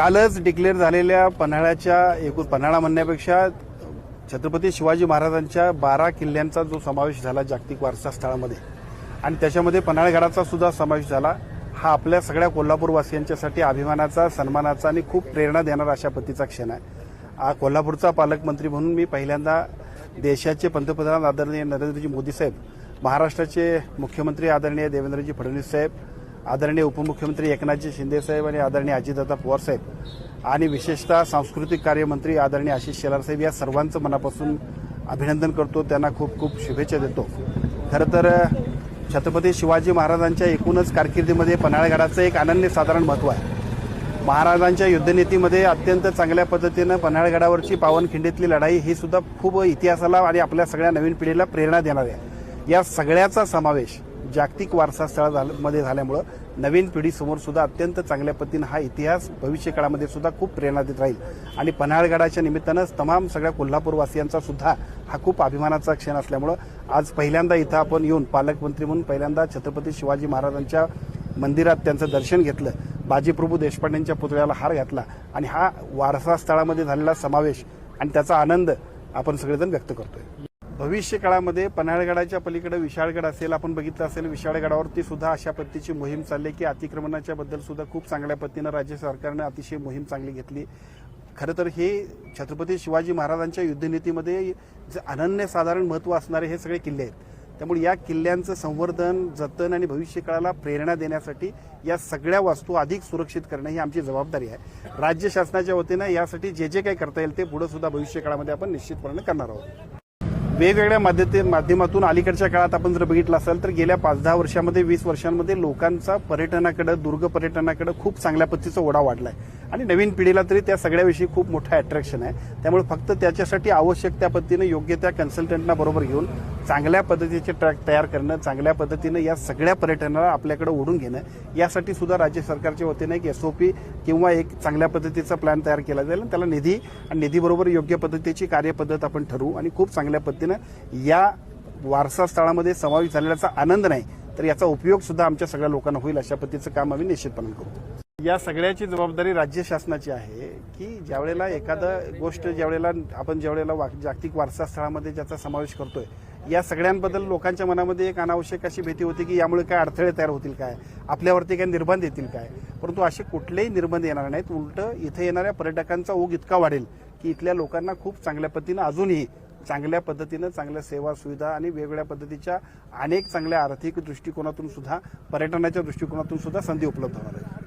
कालच डिक्लेअर झालेल्या पन्हाळ्याच्या एकूण पन्हाळा म्हणण्यापेक्षा छत्रपती शिवाजी महाराजांच्या बारा किल्ल्यांचा जो समावेश झाला जागतिक वारसा स्थळामध्ये आणि त्याच्यामध्ये पन्हाळगडाचा सुद्धा समावेश झाला हा आपल्या सगळ्या कोल्हापूरवासियांच्यासाठी अभिमानाचा सन्मानाचा आणि खूप प्रेरणा देणारा अशा पद्धतीचा क्षण आहे. हा कोल्हापूरचा पालकमंत्री म्हणून मी पहिल्यांदा देशाचे पंतप्रधान आदरणीय नरेंद्रजी मोदी साहेब महाराष्ट्राचे मुख्यमंत्री आदरणीय देवेंद्रजी फडणवीस साहेब आदरणीय उपमुख्यमंत्री एकनाथजी शिंदेसाहेब आणि आदरणीय अजितदादा पवारसाहेब आणि विशेषतः सांस्कृतिक कार्यमंत्री आदरणीय आशिष शेलारसाहेब या सर्वांचं मनापासून अभिनंदन करतो. त्यांना खूप खूप शुभेच्छा देतो. खरं तर छत्रपती शिवाजी महाराजांच्या एकूणच कारकिर्दीमध्ये पन्हाळगडाचं एक अनन्यसाधारण महत्त्व आहे. महाराजांच्या युद्धनीतीमध्ये अत्यंत चांगल्या पद्धतीनं पन्हाळगडावरची पावनखिंडीतली लढाई ही सुद्धा खूप इतिहासाला आणि आपल्या सगळ्या नवीन पिढीला प्रेरणा देणारी आहे. या सगळ्याचा समावेश जागतिक वारसा स्थळमध्ये झाल्यामुळं नवीन पिढीसमोर सुद्धा अत्यंत चांगल्या पद्धतीनं हा इतिहास भविष्य काळामध्ये सुद्धा खूप प्रेरणा देत राहील. आणि पन्हाळगडाच्या निमित्तानं तमाम सगळ्या कोल्हापूरवासियांचा सुद्धा हा खूप अभिमानाचा क्षण असल्यामुळं आज पहिल्यांदा इथं आपण येऊन पालकमंत्री म्हणून पहिल्यांदा छत्रपती शिवाजी महाराजांच्या मंदिरात त्यांचं दर्शन घेतलं. बाजीप्रभू देशपांडेंच्या पुतळ्याला हार घातला आणि हा वारसा स्थळामध्ये झालेला समावेश आणि त्याचा आनंद आपण सगळेजण व्यक्त करतोय. भविष्य काळामध्ये पन्हाळगडाच्या पलीकडे विशाळगड असेल आपण बघितलं असेल विशाळगडावरती सुद्धा अशा पद्धतीची मोहीम चालली की अतिक्रमणाच्या बद्दल सुद्धा खूप चांगल्या पद्धतीनं राज्य सरकारनं अतिशय मोहीम चांगली घेतली. खरं तर हे छत्रपती शिवाजी महाराजांच्या युद्धनीतीमध्ये जे अनन्यसाधारण महत्त्व असणारे हे सगळे किल्ले आहेत. त्यामुळे या किल्ल्यांचं संवर्धन जतन आणि भविष्यकाळाला प्रेरणा देण्यासाठी या सगळ्या वास्तू अधिक सुरक्षित करणं ही आमची जबाबदारी आहे. राज्य शासनाच्या वतीनं यासाठी जे जे काही करता येईल ते पुढे सुद्धा भविष्यकाळामध्ये आपण निश्चितपणे करणार आहोत. वेगवेगळ्या माध्यते माध्यमातून अलीकडच्या काळात आपण जर बघितलं असेल तर गेल्या पाच दहा वर्षामध्ये वीस वर्षांमध्ये लोकांचा पर्यटनाकडे दुर्ग पर्यटनाकडे खूप चांगल्या पद्धतीचा ओढा वाढलाय. आणि नवीन पिढीला तरी त्या सगळ्याविषयी खूप मोठं अट्रॅक्शन आहे. त्यामुळे फक्त त्याच्यासाठी आवश्यक त्या पद्धतीनं योग्य त्या कन्सल्टंटना बरोबर घेऊन चांगल्या पद्धतीचे ट्रॅक तयार करणं चांगल्या पद्धतीनं या सगळ्या पर्यटनाला आपल्याकडे ओढून घेणं यासाठी सुद्धा राज्य सरकारच्या वतीनं एक एसओपी किंवा एक चांगल्या पद्धतीचा प्लॅन तयार केला जाईल. आणि त्याला निधी आणि निधीबरोबर योग्य पद्धतीची कार्यपद्धत आपण ठरवू आणि खूप चांगल्या पद्धतीनं या वारसा स्थळामध्ये समावेश झालेल्याचा आनंद नाही तर याचा उपयोग सुद्धा आमच्या सगळ्या लोकांना होईल अशा पद्धतीचं काम आम्ही निश्चितपणे करू. या सगळ्याची जबाबदारी राज्य शासनाची आहे की ज्यावेळेला एखादं गोष्ट ज्यावेळेला आपण ज्यावेळेला वा- जागतिक वारसा स्थळामध्ये ज्याचा समावेश करतोय या सगळ्यांबद्दल लोकांच्या मनामध्ये एक अनावश्यक अशी भीती होती की यामुळे काय अडथळे तयार होतील काय? आपल्यावरती काय निर्बंध येतील काय? परंतु असे कुठलेही निर्बंध येणार नाहीत. उलट इथे येणाऱ्या पर्यटकांचा ओघ इतका वाढेल की इथल्या लोकांना खूप चांगल्या पद्धतीनं अजूनही चांगल्या पद्धतीनं चांगल्या सेवा सुविधा आणि वेगवेगळ्या पद्धतीच्या अनेक चांगल्या आर्थिक दृष्टिकोनातून सुद्धा पर्यटनाच्या दृष्टिकोनातून सुद्धा संधी उपलब्ध होणार आहे.